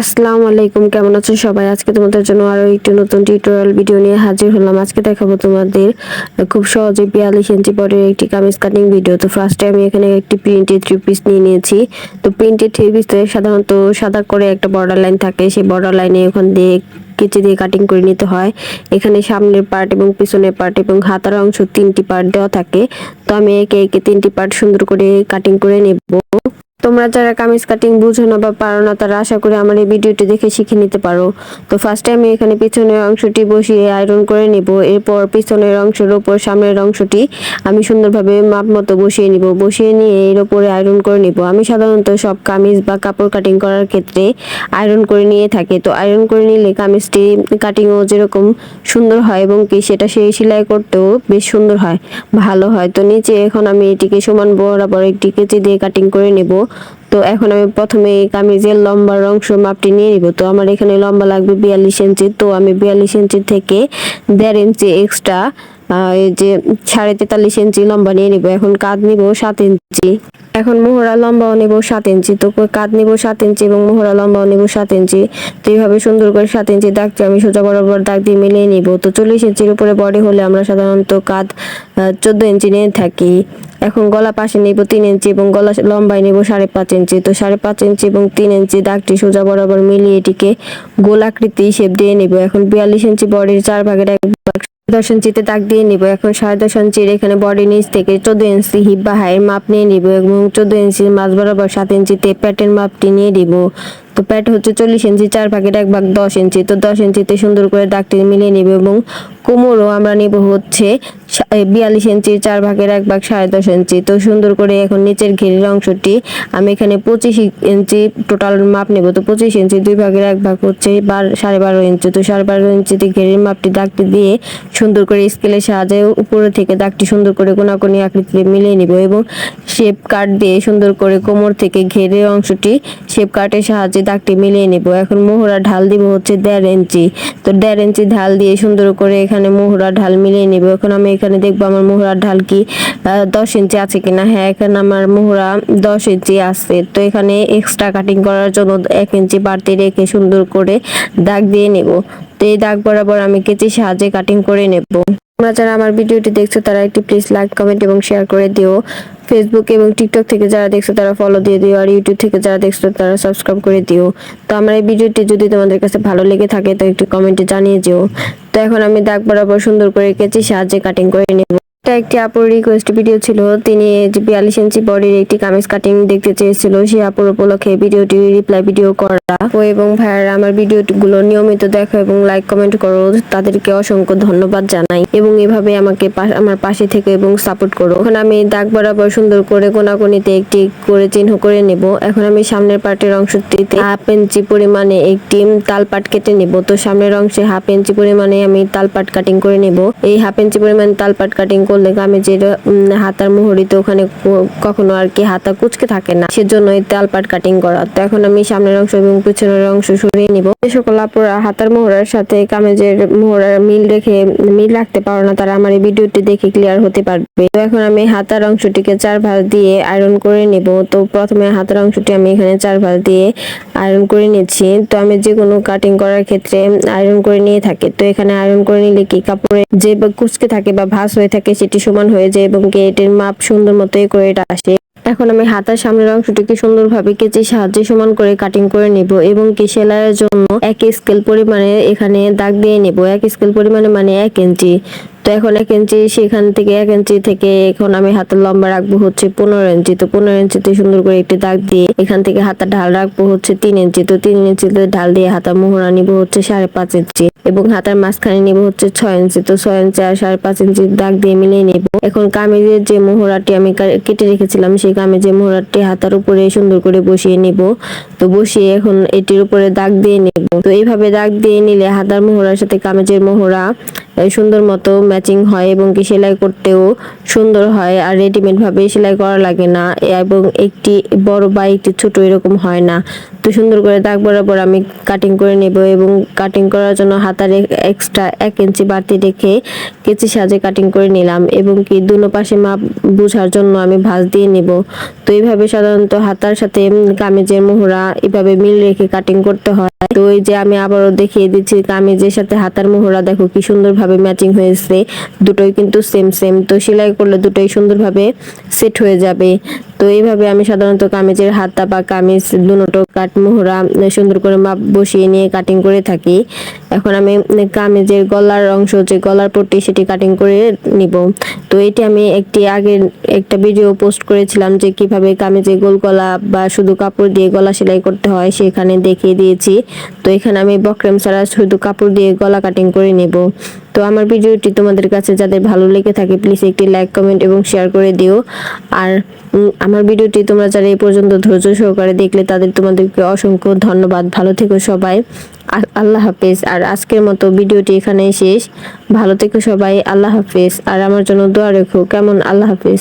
আসসালামু আলাইকুম কেমন আছো সবাই? আজকে তোমাদের জন্য আরও একটি নতুন টিউটোরিয়াল ভিডিও নিয়ে হাজির হলাম। আজকে দেখাবো তোমাদের খুব সহজে বিয়াল্লিশ ইঞ্চি পরের একটি কামিজ কাটিং ভিডিও তো ফার্স্টে আমি এখানে একটি প্রিন্টেড থ্রি পিস নিয়ে নিয়েছি। তো প্রিন্টেড থ্রি পিসে সাধারণত সাদা করে একটা বর্ডার লাইন থাকে। সেই বর্ডার লাইনে ওখান দিয়ে কেচি দিয়ে কাটিং করে নিতে হয়। এখানে সামনের পার্ট এবং পিছনের পার্ট এবং হাতার অংশ তিনটি পার্ট দেওয়া থাকে। তো আমি একে একে তিনটি পার্ট সুন্দর করে কাটিং করে নেব। তোমরা যারা কামিজ কাটিং বুঝো না বা পারো না, তারা আশা করি আমার এই ভিডিওটি দেখে শিখে নিতে পারো। তো ফার্স্টে আমি এখানে পিছনের অংশটি বসিয়ে আয়রন করে নিব। এরপর পিছনের অংশের ওপর সামনের অংশটি আমি সুন্দরভাবে মাপ মতো বসিয়ে নিব। বসিয়ে নিয়ে এর ওপরে আয়রন করে নিব। আমি সাধারণত সব কামিজ বা কাপড় কাটিং করার ক্ষেত্রে আয়রন করে নিয়ে থাকি। তো আয়রন করে নিলে কামিজটি কাটিংও যেরকম সুন্দর হয় এবং কি সেটা সেই সেলাই করতেও বেশ সুন্দর হয়, ভালো হয়। তো নিচে এখন আমি এটিকে সমান বরাবর একটি কেচি দিয়ে কাটিং করে নেব। তো এখন আমি প্রথমে এই কামিজের লম্বা অংশ মাপটি নিয়ে নিব। তো আমার এখানে লম্বা লাগবে বিয়াল্লিশ ইঞ্চি। তো আমি বিয়াল্লিশ ইঞ্চি থেকে দেড় ইঞ্চি এক্সট্রা এই যে সাড়ে তেতাল্লিশ ইঞ্চি লম্বা নিয়ে এখন কাঁধ সাত ইঞ্চি। এখন মোহরা লম্বাও সাত ইঞ্চি, তো কাঁধ সাত ইঞ্চি এবং মোহরা লম্বাও সাত ইঞ্চি। তো এইভাবে সুন্দর করে সাত ইঞ্চি দাগটি আমি সোজা বরাবর দাগ দিয়ে মিলিয়ে তো চল্লিশ ইঞ্চির উপরে বডি হলে আমরা সাধারণত কাঁধ চোদ্দ ইঞ্চি নিয়ে থাকি। এখন গলা পাশে নিব তিন ইঞ্চি এবং গলা লম্বায় নিব সাড়ে পাঁচ ইঞ্চি। তো সাড়ে পাঁচ ইঞ্চি এবং তিন ইঞ্চি দাগটি সোজা বরাবর মিলিয়ে এটিকে গোলাকৃতি শেপ দিয়ে নিব। এখন বিয়াল্লিশ ইঞ্চি বডির চার ভাগের এক ভাগ দশ ইঞ্চিতে দাগ দিয়ে নিব। এখন সাড়ে দশ ইঞ্চির এখানে বডি নিচ থেকে চোদ্দ ইঞ্চি হিপ বা হাইয়ের মাপ নিয়ে নিব এবং চোদ্দ ইঞ্চির মাছ বরাবর সাত ইঞ্চিতে প্যাটের মাপটি নিয়ে দিব তো প্যাট হচ্ছে চল্লিশ ইঞ্চি, চার ভাগের এক ভাগ দশ ইঞ্চি। তো দশ ইঞ্চিতে সুন্দর করে দাগটি মিলিয়ে নিব এবং কোমরও আমরা নিব হচ্ছে বিয়াল্লিশ ইঞ্চির চার ভাগের এক ভাগ সাড়ে দশ ইঞ্চি। তো সুন্দর করে এখন নিচের ঘেরের অংশটি আমি এখানে পঁচিশ ইঞ্চি টোটাল মাপ নেব। তো পঁচিশ ইঞ্চি দুই ভাগের এক ভাগ হচ্ছে বার সাড়ে বারো ইঞ্চি। তো সাড়ে বারো ইঞ্চিতে ঘেরের মাপটি দাগটি দিয়ে সুন্দর করে স্কেলের সাহায্যে উপরে থেকে দাগটি সুন্দর করে কোনাকুনি আকৃতিতে মিলিয়ে নিব এবং শেপ কাট দিয়ে সুন্দর করে কোমর থেকে ঘেরের অংশটি শেপ কাটের সাহায্যে দাগটি মিলিয়ে নেব। এখন মোহরা ঢাল দিব হচ্ছে দেড় ইঞ্চি। তো দেড় ইঞ্চি ঢাল দিয়ে সুন্দর করে এখানে মোহরা ঢাল মিলিয়ে নেব। এখন আমি এখানে দেখব আমার মোহরা ঢাল কি দশ ইঞ্চি আছে কিনা। হ্যাঁ এখানে আমার মোহরা দশ ইঞ্চি আছে। তো এখানে এক্সট্রা কাটিং করার জন্য এক ইঞ্চি বাড়তি রেখে সুন্দর করে দাগ দিয়ে নেব। এই দাগ বরাবর আমি কেচির সাহায্যে কাটিং করে নেব। তোমরা যারা আমার ভিডিওটি দেখছ, তারা একটি প্লিজ লাইক কমেন্ট এবং শেয়ার করে দিও। ফেসবুক এবং টিকটক থেকে যারা দেখছ, তারা ফলো দিয়ে দিও। আর ইউটিউব থেকে যারা দেখছ, তারা সাবস্ক্রাইব করে দিও। তো আমার এই ভিডিওটি যদি তোমাদের কাছে ভালো লেগে থাকে, তো একটু কমেন্টে জানিয়ে দিও। তো এখন আমি দাগ বরাবর সুন্দর করে কেচি সাহায্যে কাটিং করে নেব। এটা একটি আপুর রিকোয়েস্ট ভিডিও ছিল। তিনি বিয়াল্লিশ ইঞ্চি বডির একটি কামিজ কাটিং দেখতে চেয়েছিল। সেই আপুর উপলক্ষে ভিডিওটি রিপ্লাই ভিডিও করা। ও এবং ভাইয়ারা, আমার ভিডিওগুলো নিয়মিত দেখো এবং লাইক কমেন্ট করো। তাদেরকে অসংখ্য ধন্যবাদ জানাই এবং এভাবে আমাকে আমার পাশে থেকে এবং সাপোর্ট করো। এখন আমি দাগ বরাবর সুন্দর করে কোনাকুনিতে একটি করে চিহ্ন করে নেব। এখন আমি সামনের পার্টের অংশটিতে হাফ ইঞ্চি পরিমাণে একটি তালপাট কেটে নেব। তো সামনের অংশে হাফ ইঞ্চি পরিমাণে আমি তালপাট কাটিং করে নেব। এই হাফ ইঞ্চি পরিমাণ তালপাট কাটিং করলে গামেজের হাতার মুহুরিতে ওখানে কখনো আর কি হাতা কুচকে থাকে না। সেজন্য এই তালপাট কাটিং করা। তো এখন আমি সামনের অংশ এবং পিছনের অংশ সরিয়ে নিব। যে সকল আপুরা হাতার মোহরার সাথে কামেজের মোহরার মিল রেখে মিল রাখতে পারো না, তারা আমার এই ভিডিওটি দেখে ক্লিয়ার হতে পারবে। তো এখন আমি হাতার অংশটিকে চার ভাঁজ দিয়ে আয়রন করে নেব। তো প্রথমে হাতার অংশটি আমি এখানে চার ভাঁজ দিয়ে আয়রন করে নিচ্ছি। তো আমি যে কোনো কাটিং করার ক্ষেত্রে আয়রন করে নিয়ে থাকি। তো এখানে আয়রন করে নিলে কি কাপড়ে যে কুচকে থাকে বা ভাঁজ হয়ে থাকে সেটি সমান হয়ে যায় এবং গেটের মাপ সুন্দর মতো করে এটা আসে। এখন আমি হাতার সামনের অংশটিকে সুন্দরভাবে কেচে সাহায্যে সমান করে কাটিং করে নেব এবং কি সেলাইয়ের জন্য এক স্কেল পরিমাণে এখানে দাগ দিয়ে নেব। এক স্কেল পরিমাণে মানে এক ইঞ্চি তো এখন এক ইঞ্চি সেখান থেকে এক ইঞ্চি থেকে এখন আমি হাতের লম্বা রাখব হচ্ছে পনেরো ইঞ্চি। তো পনেরো ইঞ্চিতে সুন্দর করে একটি দাগ দিয়ে এখান থেকে হাতার ঢাল রাখব হচ্ছে তিন ইঞ্চি। তো তিন ইঞ্চিতে ঢাল দিয়ে হাতার মোহরা নিব হচ্ছে সাড়ে পাঁচ ইঞ্চি এবং হাতার মাঝখানে নিব হচ্ছে ছয় ইঞ্চি। তো ছয় ইঞ্চি আর সাড়ে পাঁচ ইঞ্চি দাগ দিয়ে মিলিয়ে নেব। এখন কামিজের যে মোহরাটি আমি কেটে রেখেছিলাম, সেই কামিজের মোহরাটি হাতার উপরে সুন্দর করে বসিয়ে নিব। তো বসিয়ে এখন এটির উপরে দাগ দিয়ে নেব। তো এইভাবে দাগ দিয়ে নিলে হাতার মোহরার সাথে কামিজের মোহরা সুন্দর মতো ম্যাচিং হয় এবং কি সেলাই করতেও সুন্দর হয় আর রেডিমেড ভাবে সেলাই করা লাগে না এবং একটি বড় বা একটি ছোট এরকম হয় না। তো সুন্দর করে দাগ বরাবর আমি কাটিং করে নেব এবং কাটিং করার জন্য হাতার এক্সট্রা এক ইঞ্চি বাড়তি রেখে কেচি সাজে কাটিং করে নিলাম এবং কি দুনো পাশে মাপ বোঝার জন্য আমি ভাঁজ দিয়ে নেব। তো এইভাবে সাধারণত হাতার সাথে কামিজের মোহরা এভাবে মিল রেখে কাটিং করতে হয়। তো এই যে আমি আবারও দেখিয়ে দিচ্ছি কামিজের সাথে হাতার মোহরা, দেখো কি সুন্দরভাবে ম্যাচিং হয়েছে। দুটোই কিন্তু সেম সেম তো সেলাই করলে দুটোই সুন্দরভাবে সেট হয়ে যাবে। তো এইভাবে আমি সাধারণত কামিজের হাতা বা কামিজ দুটো কাট মোহরা সুন্দর করে মাপ বসিয়ে নিয়ে কাটিং করে থাকি। এখন আমি কামিজের গলার অংশ, যে গলার পট্টি, সেটি কাটিং করে নিব। তো এটি আমি একটি আগের একটা ভিডিও পোস্ট করেছিলাম যে কীভাবে কামিজে গোল গলা বা শুধু কাপড় দিয়ে গলা সেলাই করতে হয়, সেখানে দেখিয়ে দিয়েছি। তো এখানে আমি বক্রেম ছাড়া শুধু কাপড় দিয়ে গলা কাটিং করে নেব। তো আমার ভিডিওটি তোমাদের কাছে যাদের ভালো লেগে থাকে প্লিজ একটি লাইক কমেন্ট এবং শেয়ার করে দিও। আর আমার ভিডিওটি তোমরা যারা এই পর্যন্ত ধৈর্য সহকারে দেখলে তাদের তোমাদেরকে অসংখ্য ধন্যবাদ। ভালো থেকো সবাই। আল্লাহ হাফেজ। আর আজকের মতো ভিডিওটি এখানেই শেষ। ভালো থেকো সবাই। আল্লাহ হাফেজ। আর আমার জন্য দোয়া রেখো। কেমন? আল্লাহ হাফেজ।